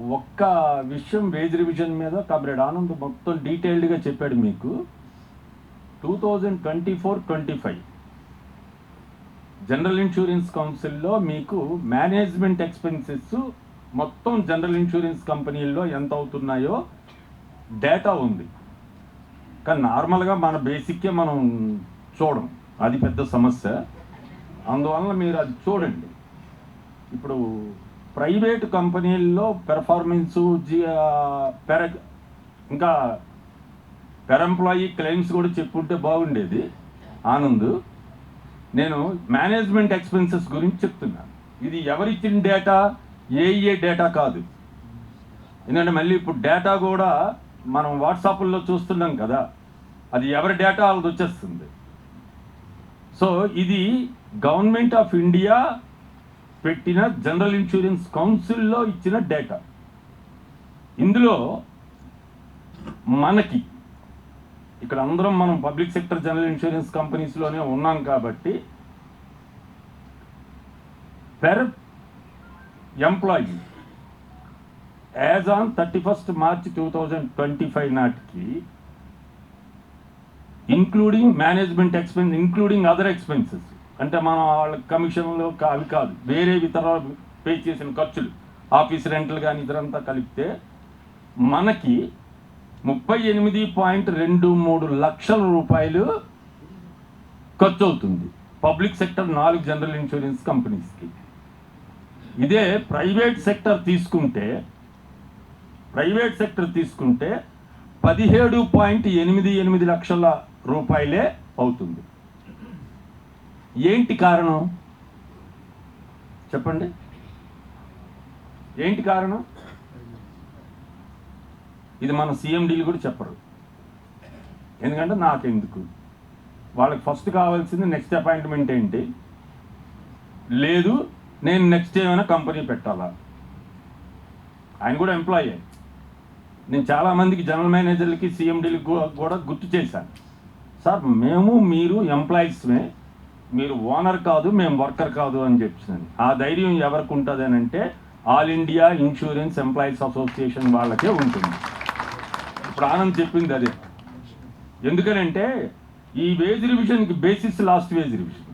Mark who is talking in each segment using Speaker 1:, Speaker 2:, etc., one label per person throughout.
Speaker 1: ఒక్క విషయం veg revision మీద కాబట్టి ఆనంద్ మొత్తం డీటెయిల్డ్గా చెప్పాడు మీకు. Two thousand twenty four twenty five general insurance కౌన్సిల్లో మీకు మేనేజ్మెంట్ ఎక్స్పెన్సెస్ మొత్తం జనరల్ ఇన్సూరెన్స్ కంపెనీల్లో ఎంత అవుతున్నాయో డేటా ఉంది. కానీ నార్మల్గా మన బేసిక్కే మనం చూడం. అది పెద్ద సమస్య. అందువలన మీరు అది చూడండి. ఇప్పుడు ప్రైవేట్ కంపెనీల్లో పెర్ఫార్మెన్సు జి పెర ఇంకా పెర్ ఎంప్లాయీ క్లెయిమ్స్ కూడా చెప్పుంటే బాగుండేది. ఆనంద్ నేను మేనేజ్మెంట్ ఎక్స్పెన్సెస్ గురించి చెప్తున్నాను ఇది ఎవరిచ్చిన డేటా? ఏ డేటా కాదు. ఎందుకంటే మళ్ళీ ఇప్పుడు డేటా కూడా మనం వాట్సాప్లో చూస్తున్నాం కదా అది ఎవరి డేటా వాళ్ళది వచ్చేస్తుంది సో ఇది గవర్నమెంట్ ఆఫ్ ఇండియా పెట్టిన జనరల్ ఇన్సూరెన్స్ కౌన్సిల్లో ఇచ్చిన డేటా. ఇందులో మనకి ఇక్కడ అందరం మనం పబ్లిక్ సెక్టర్ జనరల్ ఇన్సూరెన్స్ కంపెనీస్లోనే ఉన్నాం కాబట్టి per employee as on thirty first March two thousand twenty five నాటికి including management expense including other expenses అంటే మనం వాళ్ళ కమిషన్లు అవి కాదు. వేరే ఇతర పే చేసిన ఖర్చులు. ఆఫీస్ రెంట్లు కానీ ఇతరంతా కలిపితే మనకి ముప్పై ఎనిమిది పాయింట్ రెండు మూడు లక్షల రూపాయలు ఖర్చు అవుతుంది పబ్లిక్ సెక్టర్ నాలుగు జనరల్ ఇన్సూరెన్స్ కంపెనీస్కి. ఇదే ప్రైవేట్ సెక్టర్ తీసుకుంటే ప్రైవేట్ సెక్టర్ తీసుకుంటే పదిహేడు పాయింట్ ఎనిమిది ఎనిమిది లక్షల రూపాయలే అవుతుంది. ఏంటి కారణం? చెప్పండి. ఏంటి కారణం? ఇది మన సీఎండీలు కూడా చెప్పరు. ఎందుకంటే నాకెందుకు? వాళ్ళకి ఫస్ట్ కావాల్సింది నెక్స్ట్ అపాయింట్మెంట్ ఏంటి? లేదు నేను నెక్స్ట్ ఏమైనా కంపెనీ పెట్టాలా? ఆయన కూడా ఎంప్లాయీ. నేను చాలామందికి జనరల్ మేనేజర్లకి సీఎండీలకి కూడా గుర్తు చేశాను. సార్ మేము మీరు ఎంప్లాయీస్మే మీరు ఓనర్ కాదు మేము వర్కర్ కాదు అని చెప్పింది ఆ ధైర్యం ఎవరికి ఉంటుంది అని అంటే all India insurance employees association వాళ్ళకే ఉంటుంది. ఇప్పుడు ఆనంద్ చెప్పింది అదే. ఎందుకనంటే ఈ wage రివిజన్కి basis last wage revision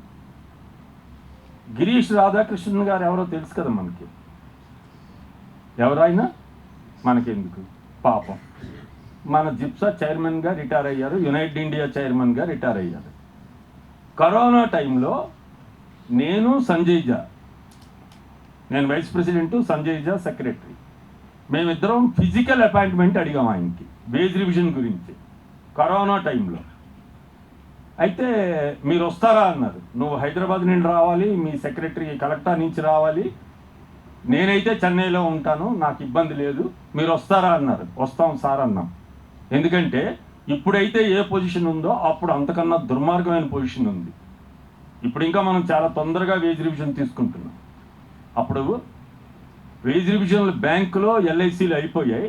Speaker 1: Girish Radhakrishnan garu ఎవరో తెలుసు కదా మనకి? ఎవరైనా మనకెందుకు? పాపం. మన జిప్సా చైర్మన్గా రిటైర్ అయ్యారు యునైటెడ్ ఇండియా చైర్మన్గా రిటైర్ అయ్యారు. కరోనా టైంలో నేను సంజయ్ జా. నేను వైస్ ప్రెసిడెంట్ సంజయ్ జా సెక్రటరీ. మేమిద్దరం ఫిజికల్ అపాయింట్మెంట్ అడిగాం ఆయనకి వేజ్ రివిజన్ గురించి కరోనా టైంలో. అయితే మీరు వస్తారా అన్నారు. నువ్వు హైదరాబాద్ నుండి రావాలి మీ సెక్రటరీ కలెక్టర్ నుంచి రావాలి. నేనైతే చెన్నైలో ఉంటాను నాకు ఇబ్బంది లేదు. మీరు వస్తారా అన్నారు. వస్తాం సార్ అన్నాం. ఎందుకంటే ఇప్పుడైతే ఏ పొజిషన్ ఉందో అప్పుడు అంతకన్నా దుర్మార్గమైన పొజిషన్ ఉంది. ఇప్పుడు ఇంకా మనం చాలా తొందరగా వేజ్ రివిజన్ తీసుకుంటున్నాం. అప్పుడు వేజ్ రివిజన్లు బ్యాంకులో ఎల్ఐసీలు అయిపోయాయి.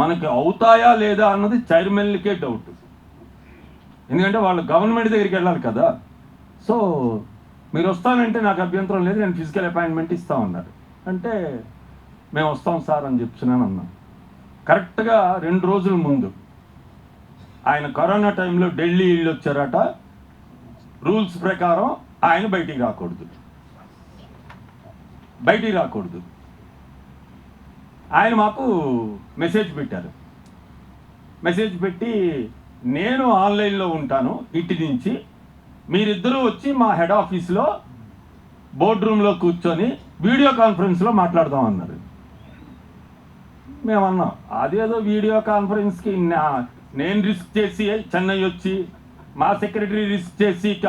Speaker 1: మనకి అవుతాయా లేదా అన్నది చైర్మన్లకే డౌట్ ఎందుకంటే వాళ్ళు గవర్నమెంట్ దగ్గరికి వెళ్ళాలి కదా. సో మీరు వస్తానంటే నాకు అభ్యంతరం లేదు నేను ఫిజికల్ అపాయింట్మెంట్ ఇస్తా ఉన్నారు అంటే మేము వస్తాం సార్ అని చెప్తున్నాను అన్నాం కరెక్ట్గా రెండు రోజుల ముందు ఆయన కరోనా టైంలో ఢిల్లీ ఇల్లు వచ్చారట. రూల్స్ ప్రకారం ఆయన బయటికి రాకూడదు. బయటికి రాకూడదు. ఆయన మాకు మెసేజ్ పెట్టారు. మెసేజ్ పెట్టి నేను ఆన్లైన్లో ఉంటాను ఇంటి నుంచి. మీరిద్దరూ వచ్చి మా హెడ్ ఆఫీస్లో బోర్డ్ రూమ్లో కూర్చొని వీడియో కాన్ఫరెన్స్లో మాట్లాడదాం అన్నారు. మేమన్నాం అదేదో వీడియో కాన్ఫరెన్స్కి నేను రిస్క్ చేసి చెన్నై వచ్చి మా సెక్రటరీ రిస్క్ చేసి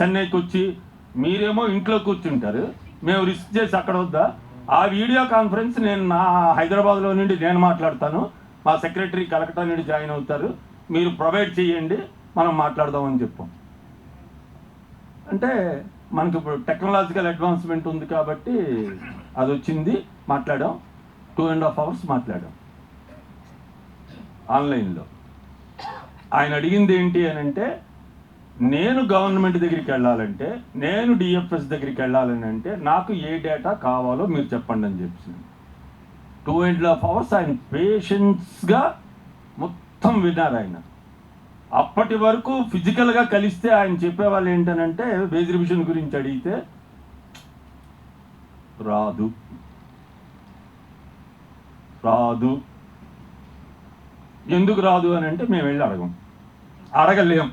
Speaker 1: చెన్నైకి వచ్చి మీరేమో ఇంట్లో కూర్చుంటారు. మేము రిస్క్ చేసి అక్కడ వద్దా? ఆ వీడియో కాన్ఫరెన్స్ నేను నా హైదరాబాద్లో నుండి నేను మాట్లాడతాను. మా సెక్రటరీ కలకటా నుండి జాయిన్ అవుతారు. మీరు ప్రొవైడ్ చేయండి మనం మాట్లాడదామని చెప్పాం. అంటే మనకి ఇప్పుడు టెక్నాలజికల్ అడ్వాన్స్మెంట్ ఉంది కాబట్టి అది వచ్చింది. మాట్లాడాం. టూ అండ్ హాఫ్ అవర్స్ మాట్లాడాం. ఆన్లైన్లో. ఆయన అడిగింది ఏంటి అని అంటే నేను గవర్నమెంట్ దగ్గరికి వెళ్ళాలంటే నేను డిఎఫ్ఎస్ దగ్గరికి వెళ్ళాలని అంటే నాకు ఏ డేటా కావాలో మీరు చెప్పండి అని చెప్పి టూ అండ్ హాఫ్ అవర్స్ ఆయన పేషెన్స్గా మొత్తం విన్నారు ఆయన. అప్పటి వరకు ఫిజికల్గా కలిస్తే ఆయన చెప్పేవాళ్ళు ఏంటనంటే వేజ్ రివిజన్ గురించి అడిగితే రాదు. రాదు. ఎందుకు రాదు అని అంటే మేము వెళ్ళి అడగం. అడగలేం.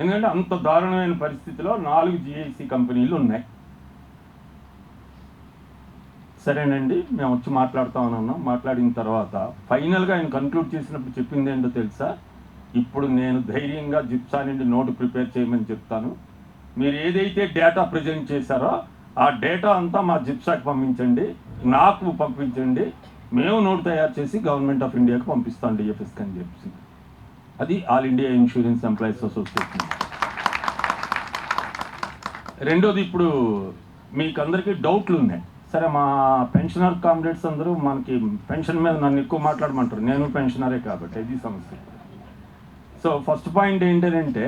Speaker 1: ఎందుకంటే అంత దారుణమైన పరిస్థితిలో నాలుగు జిఐసి కంపెనీలు ఉన్నాయి. సరేనండి మేము వచ్చి మాట్లాడుతామని అన్నాం మాట్లాడిన తర్వాత ఫైనల్గా ఆయన కన్క్లూడ్ చేసినప్పుడు చెప్పింది ఏంటో తెలుసా? ఇప్పుడు నేను ధైర్యంగా జిప్సా నుండి నోటు ప్రిపేర్ చేయమని చెప్తాను. మీరు ఏదైతే డేటా ప్రజెంట్ చేశారో ఆ డేటా అంతా మా జిప్సాకి పంపించండి నాకు పంపించండి. మేము నోటు తయారు చేసి గవర్నమెంట్ ఆఫ్ ఇండియాకి పంపిస్తాం డిఎఫ్ఎస్కి అని చెప్పి అది all India insurance employees association. రెండోది ఇప్పుడు మీకు అందరికీ డౌట్లు ఉన్నాయి సరే మా పెన్షనర్ కామ్రేడ్స్ అందరూ మనకి పెన్షన్ మీద నన్ను ఎక్కువ మాట్లాడమంటారు. నేను పెన్షనరే కాబట్టి ఇది సమస్య. సో ఫస్ట్ పాయింట్ ఏంటంటే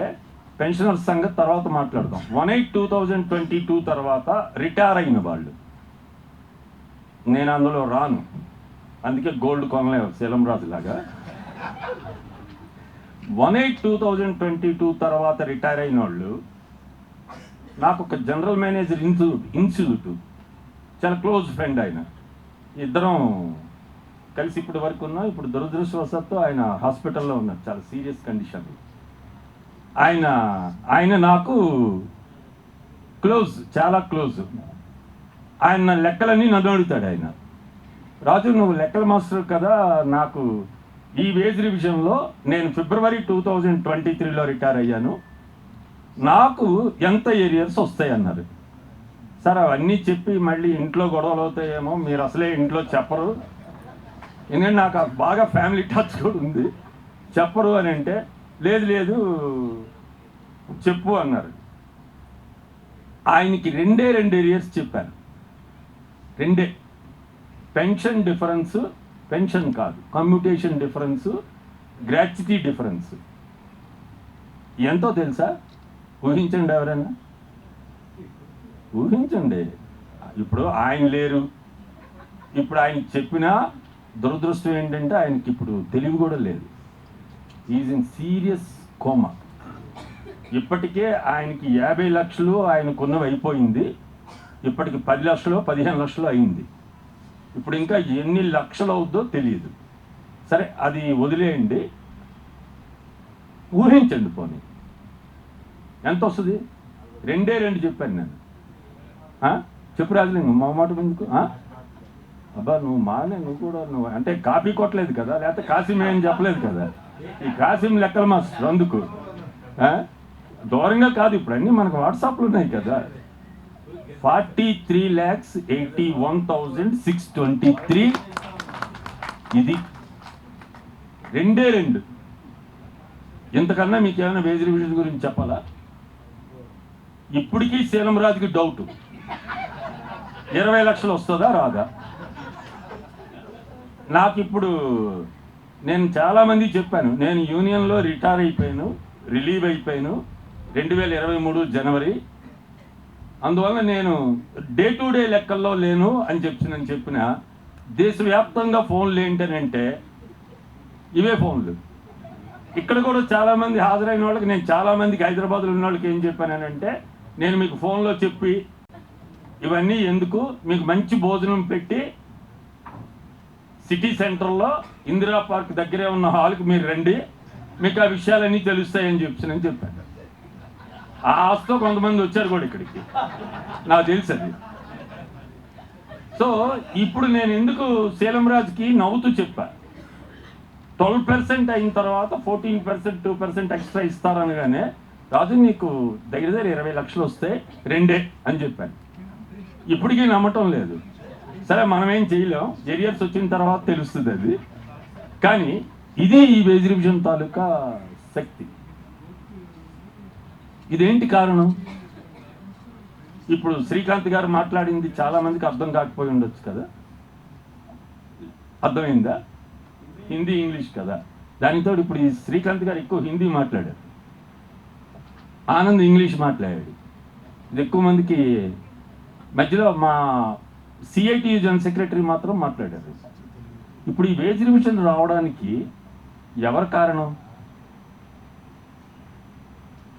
Speaker 1: పెన్షనర్స్ సంగతి తర్వాత మాట్లాడదాం. One eight two thousand twenty two తర్వాత రిటైర్ అయిన వాళ్ళు. నేను అందులో రాను. అందుకే గోల్డ్ కొనలేవు శీలం రాజు లాగా one eight two thousand twenty two తర్వాత రిటైర్ అయిన వాళ్ళు నాకు ఒక జనరల్ మేనేజర్ ఇన్స్టిట్యూట్ ఇన్స్టిట్యూట్ చాలా క్లోజ్ ఫ్రెండ్ ఆయన. ఇద్దరం కలిసి ఇప్పటి వరకు ఉన్నాం. ఇప్పుడు దురదృష్టవశాత్తు ఆయన హాస్పిటల్లో ఉన్నారు. చాలా సీరియస్ కండిషన్. ఆయన ఆయన నాకు క్లోజ్ చాలా క్లోజ్. ఆయన నా లెక్కలన్నీ నన్ను అడుగుతాడు ఆయన. రాజు నువ్వు లెక్కల మాస్టర్ కదా నాకు ఈ వేజ్ రివిజన్లో నేను ఫిబ్రవరి టూ థౌజండ్ ట్వంటీ త్రీలో రిటైర్ అయ్యాను. నాకు ఎంత ఏరియర్స్ వస్తాయి అన్నారు సార్ అవన్నీ చెప్పి మళ్ళీ ఇంట్లో గొడవలు అవుతాయేమో మీరు అసలే ఇంట్లో చెప్పరు. ఎందుకంటే నాకు బాగా ఫ్యామిలీ టచ్ కూడా ఉంది. చెప్పరు అని అంటే లేదు లేదు చెప్పు అన్నారు. ఆయనకి రెండే రెండు ఏరియాస్ చెప్పాను. రెండే. పెన్షన్ డిఫరెన్స్ పెన్షన్ కాదు. Commutation difference gratuity difference. ఎంతో తెలుసా? ఊహించండి ఎవరైనా? ఊహించండి. ఇప్పుడు ఆయన లేరు. ఇప్పుడు ఆయన చెప్పిన దురదృష్టం ఏంటంటే ఆయనకి ఇప్పుడు తెలివి కూడా లేదు. ఈజ్ ఇన్ సీరియస్ కోమా ఇప్పటికే ఆయనకి యాభై లక్షలు ఆయనకున్నవి అయిపోయింది. ఇప్పటికి పది లక్షలు పదిహేను లక్షలు అయింది. ఇప్పుడు ఇంకా ఎన్ని లక్షలు అవుద్దో తెలియదు. సరే అది వదిలేయండి. ఊహించండి పోనీ. ఎంత వస్తుంది రెండే రెండు చెప్పాను నేను. ఆ? చెప్పు రాజలింగం మా మాట ముందుకు ఆ? అబ్బా నువ్వు మానే నువ్వు కూడా నువ్వు అంటే కాపీ కొట్టలేదు కదా లేకపోతే కాసిం ఏం చెప్పలేదు కదా. ఈ కాసిం లెక్కలు మా అందుకు. దూరంగా కాదు ఇప్పుడు అన్నీ మనకు వాట్సాప్లు ఉన్నాయి కదా. Forty three lakhs eighty one thousand six twenty three ఇది రెండే రెండు. ఇంతకన్నా మీకు ఏమైనా వేజ్ రివిజన్ గురించి చెప్పాలా? ఇప్పటికీ శీలంరాజుకి డౌట్ ఇరవై లక్షలు వస్తుందా? రాదా. నాకు ఇప్పుడు నేను చాలామంది చెప్పాను. నేను యూనియన్లో రిటైర్ అయిపోయాను రిలీవ్ అయిపోయాను. రెండు వేల ఇరవై మూడు జనవరి అందువల్ల నేను డే టు డే లెక్కల్లో లేను అని చెప్పి చెప్పిన దేశవ్యాప్తంగా ఫోన్లు ఏంటనంటే ఇవే ఫోన్లు. ఇక్కడ కూడా చాలామంది హాజరైన వాళ్ళకి నేను చాలామందికి హైదరాబాద్లో ఉన్న వాళ్ళకి ఏం చెప్పానంటే నేను మీకు ఫోన్లో చెప్పి ఇవన్నీ ఎందుకు? మీకు మంచి భోజనం పెట్టి సిటీ సెంటర్లో ఇందిరా పార్క్ దగ్గరే ఉన్న హాల్కి మీరు రండి మీకు ఆ విషయాలన్నీ తెలుస్తాయని చెప్పి నేను చెప్పాను. ఆ ఆశతో కొంతమంది వచ్చారు కూడా ఇక్కడికి. నాకు తెలుసు అది. సో ఇప్పుడు నేను ఎందుకు శీలం రాజుకి నవ్వుతూ చెప్పా? ట్వెల్వ్ పర్సెంట్ అయిన తర్వాత fourteen percent two percent extra ఇస్తారనగానే Raju నీకు దగ్గర దగ్గర ఇరవై లక్షలు వస్తే రెండే అని చెప్పాను. ఇప్పటికీ నమ్మటం లేదు. సరే మనం ఏం చేయలేం. జెరియర్స్ వచ్చిన తర్వాత తెలుస్తుంది అది. కానీ ఇది ఈ వేజ్ రివిజన్ తాలూకా శక్తి. ఇదేంటి కారణం? ఇప్పుడు శ్రీకాంత్ గారు మాట్లాడింది చాలా మందికి అర్థం కాకపోయి ఉండొచ్చు కదా? అర్థమైందా? హిందీ ఇంగ్లీష్ కదా. దానితో ఇప్పుడు ఈ శ్రీకాంత్ గారు ఎక్కువ హిందీ మాట్లాడారు. ఆనంద్ ఇంగ్లీష్ మాట్లాడాడు. ఇది ఎక్కువ మందికి మధ్యలో మా సిఐటి జనరల్ సెక్రటరీ మాత్రం మాట్లాడారు. ఇప్పుడు ఈ వేజ్ రివిజన్ రావడానికి ఎవరు కారణం?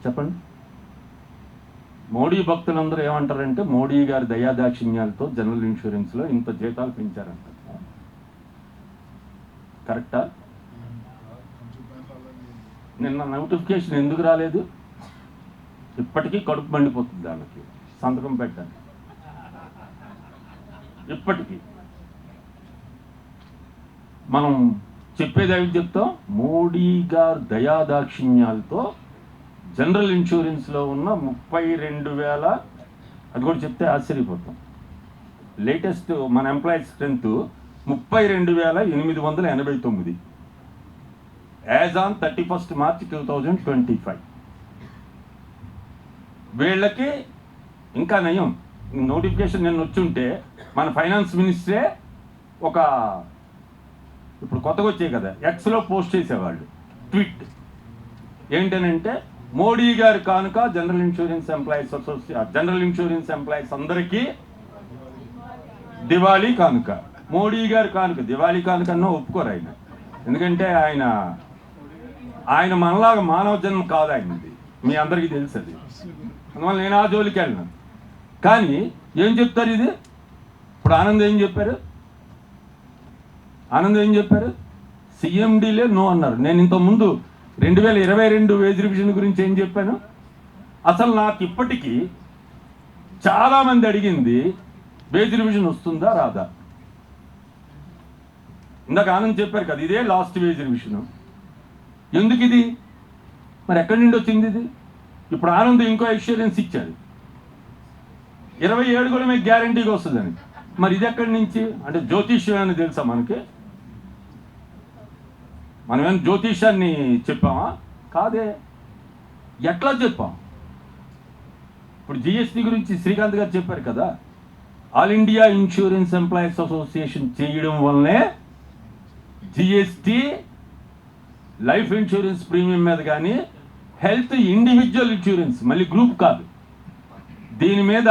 Speaker 1: చెప్పండి. మోడీ భక్తులందరూ ఏమంటారంటే మోడీ గారి దయాదాక్షిణ్యాలతో జనరల్ ఇన్సూరెన్స్లో ఇంత జీతాలు పెంచారంట. కరెక్టా? నిన్న నోటిఫికేషన్ ఎందుకు రాలేదు? ఇప్పటికీ కడుపు మండిపోతుంది దానికి. సంతకం పెట్టాను ఇప్పటికీ. మనం చెప్పేది ఏమి చెప్తాం? మోడీ గారు దయాదాక్షిణ్యాలతో జనరల్ ఇన్సూరెన్స్లో ఉన్న ముప్పై రెండు వేల అది కూడా చెప్తే ఆశ్చర్యపోతాం. లేటెస్ట్ మన ఎంప్లాయీ స్ట్రెంత్ ముప్పై రెండు వేల ఎనిమిది వందల ఎనభై తొమ్మిది. As on thirty first March two thousand twenty five. వీళ్ళకి ఇంకా నయం. నోటిఫికేషన్ నిన్న వచ్చుంటే మన ఫైనాన్స్ మినిస్టరే ఒక ఇప్పుడు కొత్తగా వచ్చాయి కదా ఎక్స్లో పోస్ట్ చేసేవాళ్ళు. ట్వీట్. ఏంటనంటే మోడీ గారి కానుక జనరల్ ఇన్సూరెన్స్ ఎంప్లాయీస్ అసోసియే జనరల్ ఇన్సూరెన్స్ ఎంప్లాయీస్ అందరికీ దివాళీ కానుక. మోడీ గారి కానుక దివాళీ కానుక అన్న ఒప్పుకోరు ఆయన. ఎందుకంటే ఆయన ఆయన మనలాగా మానవ జన్మ కాదు ఆయనది. మీ అందరికీ తెలుసు అది అందువల్ల నేను ఆ జోలికి వెళ్ళను. కానీ ఏం చెప్తారు ఇది? ఇప్పుడు ఆనంద్ ఏం చెప్పారు? ఆనంద్ ఏం చెప్పారు? సిఎండిలే నో అన్నారు. నేను ఇంతకుముందు ముందు రెండు వేల ఇరవై రెండు వేజ్ రివిజన్ గురించి ఏం చెప్పాను? అసలు నాకు ఇప్పటికీ చాలామంది అడిగింది వేజ్ రివిజన్ వస్తుందా రాదా? ఇందాక ఆనంద్ చెప్పారు కదా ఇదే లాస్ట్ వేజ్ రివిజన్ ఎందుకు ఇది? మరి ఎక్కడి నుండి వచ్చింది ఇది? ఇప్పుడు ఆనంద్ ఇంకో ఎక్స్పీరియన్స్ ఇచ్చారు. ఇరవై ఏడు కూడా మీకు గ్యారంటీగా వస్తుందని మరి ఇది ఎక్కడి నుంచి? అంటే జ్యోతిష్యం అని తెలుసా మనకి? మనమేం జ్యోతిష్యాన్ని చెప్పామా? కాదే ఎట్లా చెప్పాం? ఇప్పుడు జిఎస్టీ గురించి శ్రీకాంత్ గారు చెప్పారు కదా all India insurance employees association చేయడం వల్లనే జిఎస్టీ లైఫ్ ఇన్సూరెన్స్ ప్రీమియం మీద కానీ హెల్త్ ఇండివిజువల్ ఇన్సూరెన్స్ మళ్ళీ గ్రూప్ కాదు. దీని మీద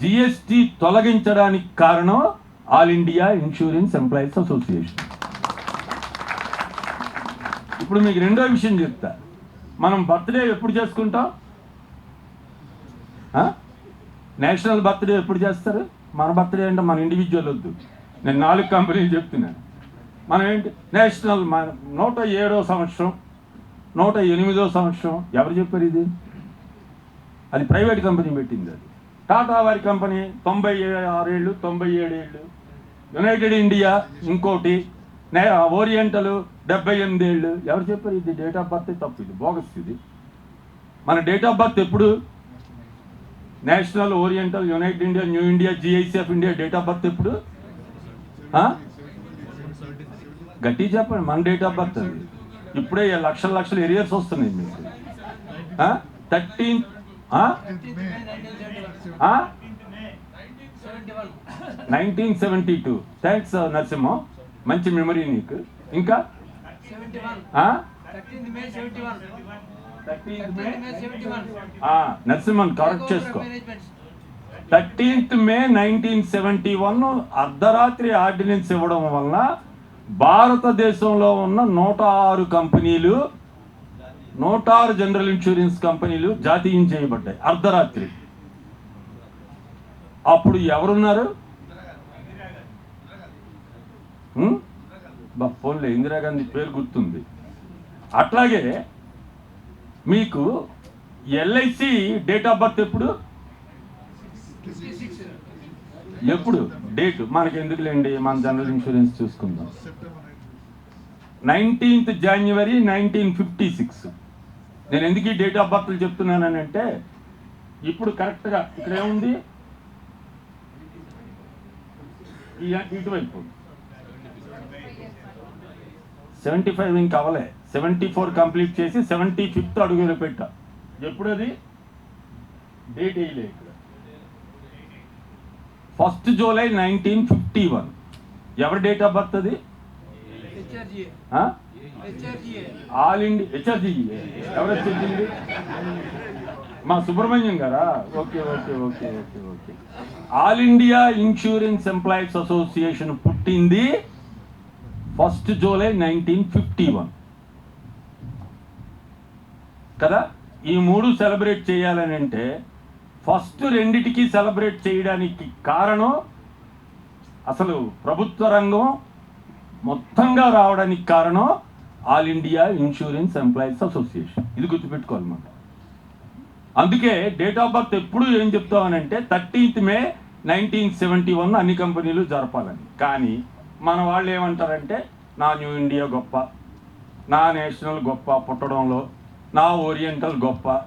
Speaker 1: జిఎస్టి తొలగించడానికి కారణం all India insurance employees association ఇప్పుడు మీకు రెండో విషయం చెప్తా. మనం బర్త్డే ఎప్పుడు చేసుకుంటాం? నేషనల్ బర్త్డే ఎప్పుడు చేస్తారు? మన బర్త్డే అంటే మన ఇండివిజువల్ వద్దు. నేను నాలుగు కంపెనీలు చెప్తున్నాను. మనం ఏంటి? నేషనల్ మన నూట ఏడో సంవత్సరం నూట ఎనిమిదో సంవత్సరం. ఎవరు చెప్పారు ఇది? అది ప్రైవేట్ కంపెనీ పెట్టింది అది. టాటా వారి కంపెనీ తొంభై ఆరేళ్ళు తొంభై ఏడేళ్ళు. యునైటెడ్ ఇండియా ఇంకోటి నే ఓరియంటల్ డెబ్బై ఎనిమిది ఏళ్ళు ఎవరు చెప్పారు ఇది డేట్ ఆఫ్ బర్త్ తప్పు ఇది బోగస్ ఇది? మన డేట్ ఆఫ్ బర్త్ ఎప్పుడు? National Oriental United India New India GIC of India date of birth ఎప్పుడు? గట్టి చెప్పండి మన డేట్ ఆఫ్ బర్త్ అది ఇప్పుడే లక్షల లక్షల ఎరియర్స్ వస్తున్నాయి మీకు. Thirteen nineteen seventy two thanks Narasimha. మంచి మెమరీ నీకు. ఇంకా? నరసింహన్ కరెక్ట్ చేసుకో. Thirteenth May nineteen seventy one అర్ధరాత్రి ఆర్డినెన్స్ ఇవ్వడం వలన భారతదేశంలో ఉన్న నూట ఆరు కంపెనీలు నూట ఆరు జనరల్ ఇన్సూరెన్స్ కంపెనీలు జాతీయం చేయబడ్డాయి. అర్ధరాత్రి. అప్పుడు ఎవరున్నారు? మా ఫోన్లో ఫోన్లే ఇందిరాగాంధీ పేరు గుర్తుంది. అట్లాగే మీకు ఎల్ఐసి డేట్ ఆఫ్ బర్త్ ఎప్పుడు? ఎప్పుడు? డేట్. మనకి ఎందుకులేండి? మన జనరల్ ఇన్సూరెన్స్ చూసుకుందాం. Nineteenth January nineteen fifty six. నేను ఎందుకు ఈ డేట్ ఆఫ్ బర్త్లు చెప్తున్నానంటే ఇప్పుడు కరెక్ట్గా ఇక్కడ ఏముంది ఇటువైపు. సెవెంటీ ఫైవ్ ఇంక అవలే సెవెంటీ ఫోర్ కంప్లీట్ చేసి సెవెంటీ ఫిఫ్త్ అడుగులు పెట్టా. ఎప్పుడు అది డేట్ వేయలే ఇక్కడ. First July nineteen fifty one ఎవరి డేట్ ఆఫ్ బర్త్ అది? ఆల్ ఇండియా హెచ్ఆర్జీ ఎవరు వచ్చింది? మా సుబ్రహ్మణ్యం గారా? Okay okay okay okay okay. All India insurance employees association పుట్టింది first July nineteen fifty one. కదా? ఈ మూడు సెలబ్రేట్ చేయాలని అంటే ఫస్ట్ రెండిటికి సెలబ్రేట్ చేయడానికి కారణం అసలు ప్రభుత్వ రంగం మొత్తంగా రావడానికి కారణం all India insurance employees association. ఇది గుర్తుపెట్టుకోవాలన్నమాట. అందుకే డేట్ ఆఫ్ బర్త్ ఎప్పుడు ఏం చెప్తామనంటే thirteenth May nineteen seventy one అన్ని కంపెనీలు జరపాలని. కానీ మన వాళ్ళు ఏమంటారంటే నా న్యూ ఇండియా గొప్ప నా నేషనల్ గొప్ప పుట్టడంలో నా ఓరియంటల్ గొప్ప.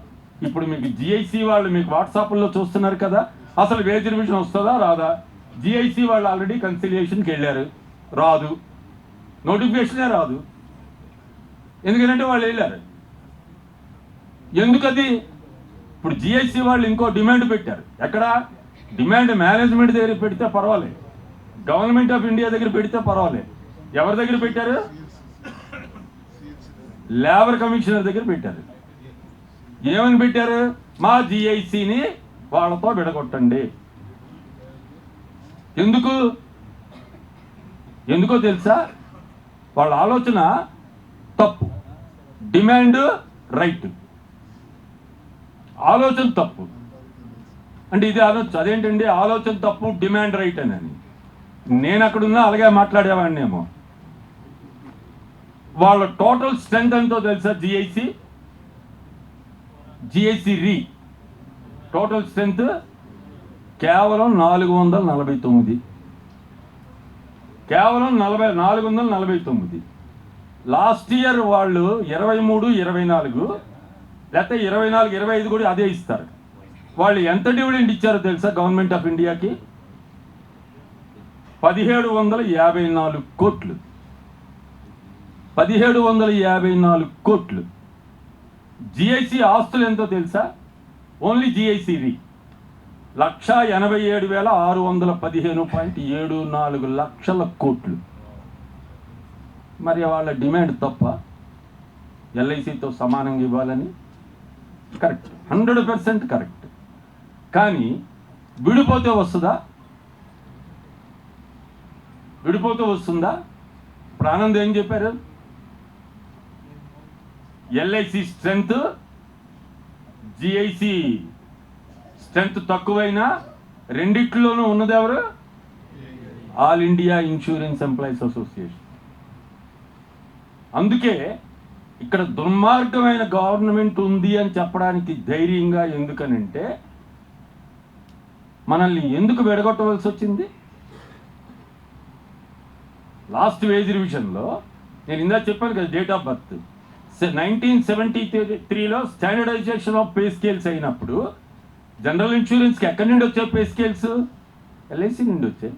Speaker 1: ఇప్పుడు మీకు జిఐసి వాళ్ళు మీకు వాట్సాప్లో చూస్తున్నారు కదా అసలు వేజ్ రివిజన్ వస్తుందా రాదా? జిఐసి వాళ్ళు ఆల్రెడీ కన్సిలియేషన్కి వెళ్ళారు. రాదు. నోటిఫికేషనే రాదు. ఎందుకంటే వాళ్ళు వెళ్ళారు. ఎందుకది ఇప్పుడు జిఐసి వాళ్ళు ఇంకో డిమాండ్ పెట్టారు. ఎక్కడ? డిమాండ్ మేనేజ్మెంట్ దగ్గర పెడితే పర్వాలేదు. గవర్నమెంట్ ఆఫ్ ఇండియా దగ్గర పెడితే పర్వాలేదు. ఎవరి దగ్గర పెట్టారు? లేబర్ కమిషనర్ దగ్గర పెట్టారు. ఏమని పెట్టారు? మా జిఐసిని వాళ్ళతో విడగొట్టండి. ఎందుకు? ఎందుకో తెలుసా? వాళ్ళ ఆలోచన తప్పు. డిమాండ్ రైట్ ఆలోచన తప్పు. అంటే ఇది ఆలోచన అదేంటండి? ఆలోచన తప్పు డిమాండ్ రైట్ అని అని. నేను అక్కడున్నా అలాగే మాట్లాడేవాడినేమో. వాళ్ళ టోటల్ స్ట్రెంత్ ఎంతో తెలుసా GIC GIC re. Total strength కేవలం నాలుగు వందల నలభై తొమ్మిది. కేవలం నలభై నాలుగు వందల నలభై తొమ్మిది. లాస్ట్ ఇయర్ వాళ్ళు ఇరవై మూడు ఇరవై నాలుగు లేకపోతే ఇరవై నాలుగు ఇరవై ఐదు కూడా అదే ఇస్తారు. వాళ్ళు ఎంత డివిడెండ్ ఇచ్చారో తెలుసా గవర్నమెంట్ ఆఫ్ ఇండియాకి? పదిహేడు వందల యాభై నాలుగు కోట్లు. పదిహేడు వందల యాభై నాలుగు కోట్లు. జిఐసి ఆస్తులు ఎంతో తెలుసా? ఓన్లీ జిఐసిది లక్ష ఎనభై ఏడు వేల ఆరు వందల పదిహేను పాయింట్ ఏడు నాలుగు లక్షల కోట్లు. మరి వాళ్ళ డిమాండ్ తప్ప ఎల్ఐసితో సమానంగా ఇవ్వాలని కరెక్ట్. Hundred percent correct. కానీ విడిపోతే వస్తుందా? విడిపోతూ వస్తుందా? ఇప్పుడు ఏం చెప్పారు? ఎల్ఐసి స్ట్రెంగ్త్ జిఐసి స్ట్రెంగ్త్ తక్కువైనా రెండిట్లోనూ ఉన్నది ఎవరు? All India insurance employees association. అందుకే ఇక్కడ దుర్మార్గమైన గవర్నమెంట్ ఉంది అని చెప్పడానికి ధైర్యంగా ఎందుకనంటే మనల్ని ఎందుకు విడగొట్టవలసి వచ్చింది? లాస్ట్ వేజ్ రివిజన్లో నేను ఇందా చెప్పాను కదా date of birth nineteen seventy త్రీలో స్టాండర్డైజేషన్ ఆఫ్ పే స్కేల్స్ అయినప్పుడు జనరల్ ఇన్సూరెన్స్కి ఎక్కడి నుండి వచ్చాయి పే స్కేల్స్ ఎల్ఐసి నుండి వచ్చాయి.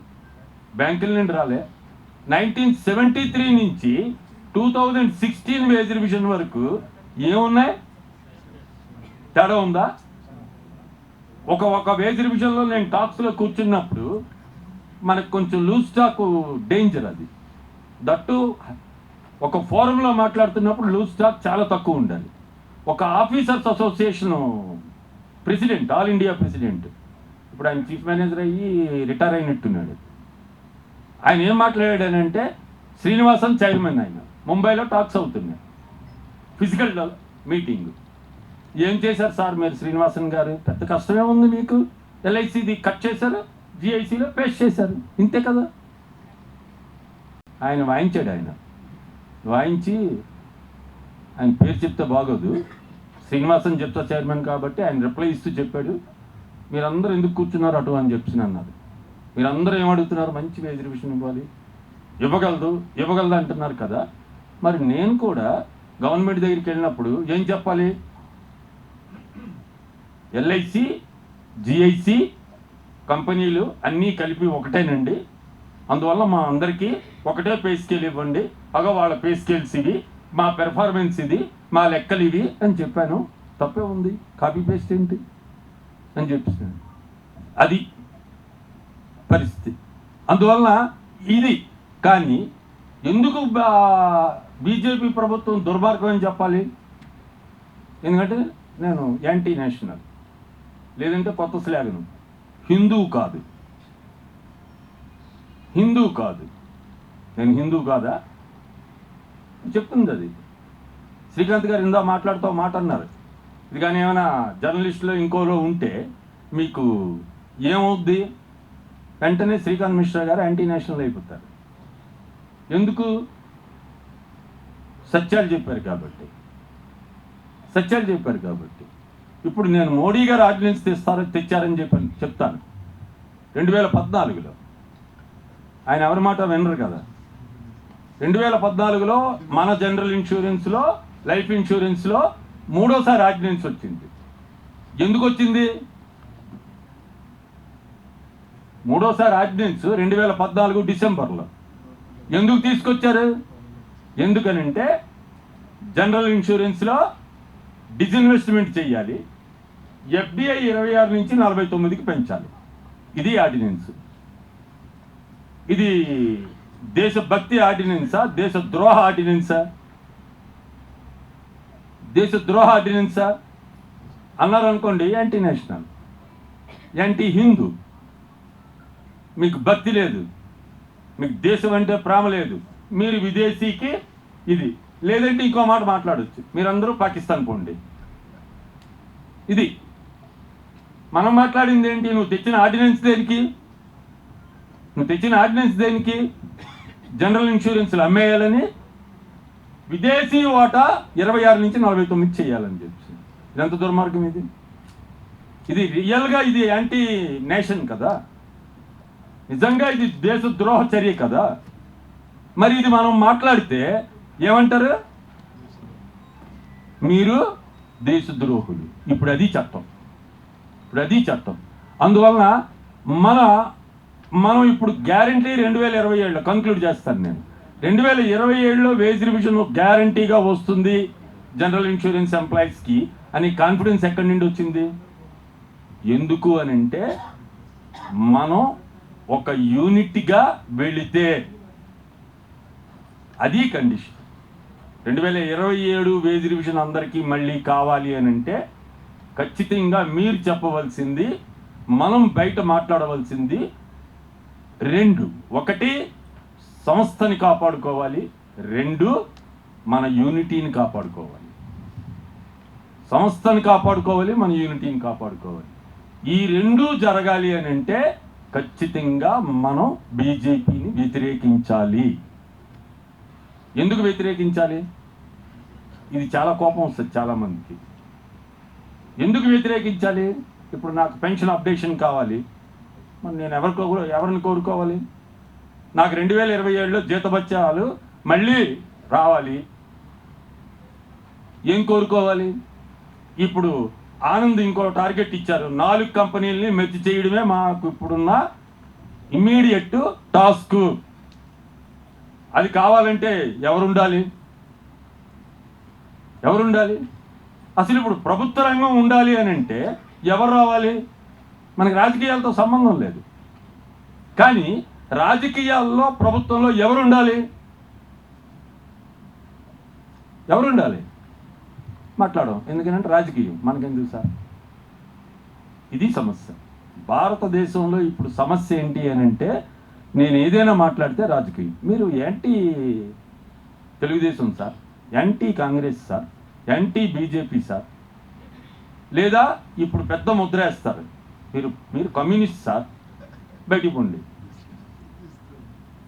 Speaker 1: బ్యాంకుల నుండి రాలే. నైన్టీన్ సెవెంటీ త్రీ నుంచి two thousand sixteen wage revision వరకు ఏమున్నాయి? తేడా ఉందా? ఒక ఒక వేజ్ రివిజన్లో నేను టాక్స్లో కూర్చున్నప్పుడు మనకు కొంచెం లూజ్ టాక్ డేంజర్ అది. దట్టు ఒక ఫోరంలో మాట్లాడుతున్నప్పుడు లూజ్ స్టాక్ చాలా తక్కువ ఉండాలి. ఒక officers association president all India president ఇప్పుడు ఆయన చీఫ్ మేనేజర్ అయ్యి రిటైర్ అయినట్టున్నాడు. ఆయన ఏం మాట్లాడాడనంటే శ్రీనివాసన్ చైర్మన్ ఆయన ముంబైలో టాక్స్ అవుతున్నాయి. ఫిజికల్ మీటింగ్ ఏం చేశారు సార్ మీరు శ్రీనివాసన్ గారు? పెద్ద కష్టమే ఉంది మీకు? ఎల్ఐసిది కట్ చేశారు? జిఐసిలో పేస్ట్ చేశారు. ఇంతే కదా? ఆయన వాయించాడు ఆయన. వాయించి ఆయన పేరు చెప్తే బాగోదు. శ్రీనివాసన్ చెప్తా చైర్మన్ కాబట్టి ఆయన రిప్లై ఇస్తూ చెప్పాడు. మీరందరూ ఎందుకు కూర్చున్నారు అటు అని చెప్పి అన్నారు. మీరందరూ ఏమడుగుతున్నారు మంచి రిజర్వేషన్ ఇవ్వాలి. ఇవ్వగలదు ఇవ్వగలదు అంటున్నారు కదా. మరి నేను కూడా గవర్నమెంట్ దగ్గరికి వెళ్ళినప్పుడు ఏం చెప్పాలి? ఎల్ఐసి జిఐసి కంపెనీలు అన్నీ కలిపి ఒకటేనండి. అందువల్ల మా అందరికీ ఒకటే పే స్కేల్ ఇవ్వండి. అగ వాళ్ళ పే స్కేల్స్ ఇవి మా పెర్ఫార్మెన్స్ ఇది మా లెక్కలు ఇవి అని చెప్పాను. తప్పే ఉంది. కాపీ పేస్ట్ ఏంటి? అని చెప్పాను అది పరిస్థితి. అందువలన ఇది. కానీ ఎందుకు బీజేపీ ప్రభుత్వం దుర్మార్గం అని చెప్పాలి? ఎందుకంటే నేను యాంటీ నేషనల్. లేదంటే కొత్త స్లాగను. హిందూ కాదు. హిందూ కాదు. నేను హిందూ కాదా? చెప్తుంది అది. శ్రీకాంత్ గారు ఇందా మాట్లాడుతూ మాట అన్నారు. ఇది కానీ ఏమైనా జర్నలిస్టులో ఇంకోలో ఉంటే మీకు ఏమవుద్ది? వెంటనే శ్రీకాంత్ మిశ్రా గారు యాంటీ నేషనల్ అయిపోతారు. ఎందుకు? సత్యాలు చెప్పారు కాబట్టి. సత్యాలు చెప్పారు కాబట్టి. ఇప్పుడు నేను మోడీ గారు ఆర్డినెన్స్ తెస్తారని తెచ్చారని చెప్పి చెప్తాను. రెండు వేల పద్నాలుగులో. ఆయన ఎవరి మాట వినరు కదా. రెండు వేల పద్నాలుగులో మన జనరల్ ఇన్సూరెన్స్లో లైఫ్ ఇన్సూరెన్స్లో మూడోసారి ఆర్డినెన్స్ వచ్చింది. ఎందుకు వచ్చింది? మూడోసారి ఆర్డినెన్స్ రెండు వేల పద్నాలుగు డిసెంబర్లో. ఎందుకు తీసుకొచ్చారు? ఎందుకనంటే జనరల్ ఇన్సూరెన్స్లో డిజిన్వెస్ట్మెంట్ చేయాలి. ఎఫ్డిఐ ఇరవై ఆరు నుంచి నలభై తొమ్మిదికి పెంచాలి. ఇది ఆర్డినెన్స్. ఇది దేశభక్తి ఆర్డినెన్సా? దేశ ద్రోహ ఆర్డినెన్సా? దేశ ద్రోహ ఆర్డినెన్సా? అన్నారు అనుకోండి యాంటీ నేషనల్ యాంటీ హిందూ. మీకు భక్తి లేదు. మీకు దేశం అంటే ప్రేమ లేదు. మీరు విదేశీకి ఇది. లేదంటే ఇంకో మాట మాట్లాడొచ్చు. మీరందరూ పాకిస్తాన్ పోండి. ఇది. మనం మాట్లాడింది ఏంటి? నువ్వు తెచ్చిన ఆర్డినెన్స్ దేనికి? నువ్వు తెచ్చిన ఆర్డినెన్స్ దేనికి? జనరల్ ఇన్సూరెన్స్లు అమ్మేయాలని విదేశీ వాటా ఇరవై ఆరు నుంచి నలభై తొమ్మిది చేయాలని చెప్పి. ఇదంత దుర్మార్గం ఇది. ఇది రియల్గా ఇది యాంటీ నేషన్ కదా. నిజంగా ఇది దేశ ద్రోహ చర్య కదా. మరి ఇది మనం మాట్లాడితే ఏమంటారు? మీరు దేశద్రోహులు. ఇప్పుడు అది చట్టం. ఇప్పుడు అది చట్టం అందువలన మన మనం ఇప్పుడు గ్యారంటీ రెండు వేల ఇరవై ఏడులో కంక్లూడ్ చేస్తాను నేను. రెండు వేల ఇరవై ఏడులో వేజ్ రివిజన్ గ్యారంటీగా వస్తుంది జనరల్ ఇన్సూరెన్స్ ఎంప్లాయీస్కి అని కాన్ఫిడెన్స్ ఎక్కడి నుండి వచ్చింది? ఎందుకు అని అంటే మనం ఒక యూనిట్గా వెళితే అది కండిషన్ రెండు వేల ఇరవై ఏడు వేజ్ రివిజన్ అందరికీ మళ్ళీ కావాలి అని అంటే ఖచ్చితంగా మీరు చెప్పవలసింది మనం బయట మాట్లాడవలసింది రెండు. ఒకటి సంస్థని కాపాడుకోవాలి. రెండు మన యూనిటీని కాపాడుకోవాలి. సంస్థని కాపాడుకోవాలి మన యూనిటీని కాపాడుకోవాలి. ఈ రెండు జరగాలి అని అంటే ఖచ్చితంగా మనం బీజేపీని వ్యతిరేకించాలి. ఎందుకు వ్యతిరేకించాలి? ఇది చాలా కోపం వస్తుంది చాలామందికి. ఎందుకు వ్యతిరేకించాలి? ఇప్పుడు నాకు పెన్షన్ అప్డేషన్ కావాలి. మరి నేను ఎవరికో ఎవరిని కోరుకోవాలి? నాకు రెండు వేల ఇరవై ఏడులో జీతభత్యాలు మళ్ళీ రావాలి. ఏం కోరుకోవాలి? ఇప్పుడు ఆనంద్ ఇంకో టార్గెట్ ఇచ్చారు. నాలుగు కంపెనీలని మెచ్చి చేయడమే మాకు ఇప్పుడున్న ఇమ్మీడియట్ టాస్క్. అది కావాలంటే ఎవరుండాలి? ఎవరుండాలి? అసలు ఇప్పుడు ప్రభుత్వ రంగం ఉండాలి అని అంటే ఎవరు రావాలి? మనకి రాజకీయాలతో సంబంధం లేదు. కానీ రాజకీయాల్లో ప్రభుత్వంలో ఎవరు ఉండాలి? ఎవరు ఉండాలి? మాట్లాడడం ఎందుకంటే రాజకీయం. మనకెందుకు సార్? ఇది సమస్య. భారతదేశంలో ఇప్పుడు సమస్య ఏంటి అని అంటే నేను ఏదైనా మాట్లాడితే రాజకీయం. మీరు anti Telugu Desam sir anti Congress sir anti BJP sir. లేదా ఇప్పుడు పెద్ద ముద్ర వేస్తారు. మీరు మీరు కమ్యూనిస్ట్ సార్. బయటికి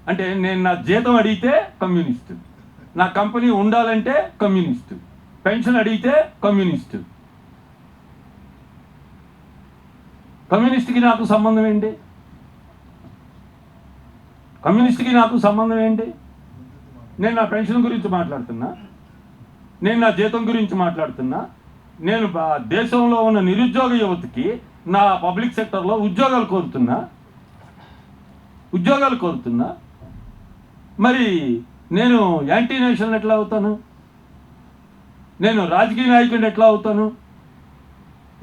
Speaker 1: అంటే నేను నా జీతం అడిగితే కమ్యూనిస్ట్. నా కంపెనీ ఉండాలంటే కమ్యూనిస్ట్. పెన్షన్ అడిగితే కమ్యూనిస్ట్. కమ్యూనిస్ట్కి నాకు సంబంధం ఏంటి? కమ్యూనిస్ట్కి నాకు సంబంధం ఏంటి? నేను నా పెన్షన్ గురించి మాట్లాడుతున్నా. నేను నా జీతం గురించి మాట్లాడుతున్నా. నేను బా- దేశంలో ఉన్న నిరుద్యోగ యువతకి నా పబ్లిక్ సెక్టర్లో ఉద్యోగాలు కోరుతున్నా. ఉద్యోగాలు కోరుతున్నా. మరి నేను యాంటీ నేషనల్ ఎట్లా అవుతాను? నేను రాజకీయ నాయకుడిని ఎట్లా అవుతాను?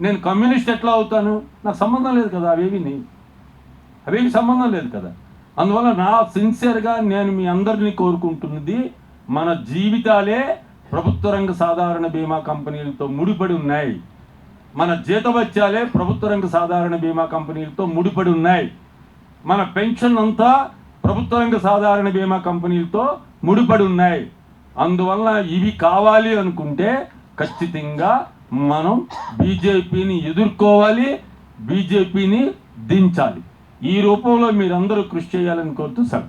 Speaker 1: నేను కమ్యూనిస్ట్ ఎట్లా అవుతాను? నాకు సంబంధం లేదు కదా అవేవి అవేవి సంబంధం లేదు కదా. అందువల్ల నా సిన్సియర్గా నేను మీ అందరినీ కోరుకుంటున్నది మన జీవితాలే ప్రభుత్వ రంగ సాధారణ బీమా కంపెనీలతో ముడిపడి ఉన్నాయి. మన జీతభత్యాలే ప్రభుత్వ రంగ సాధారణ బీమా కంపెనీలతో ముడిపడి ఉన్నాయి. మన పెన్షన్ అంతా ప్రభుత్వ రంగ సాధారణ బీమా కంపెనీలతో ముడిపడి ఉన్నాయి. అందువల్ల ఇవి కావాలి అనుకుంటే ఖచ్చితంగా మనం బీజేపీని ఎదుర్కోవాలి బీజేపీని దించాలి. ఈ రూపంలో మీరందరూ కృషి చేయాలని కోరుతూ సార్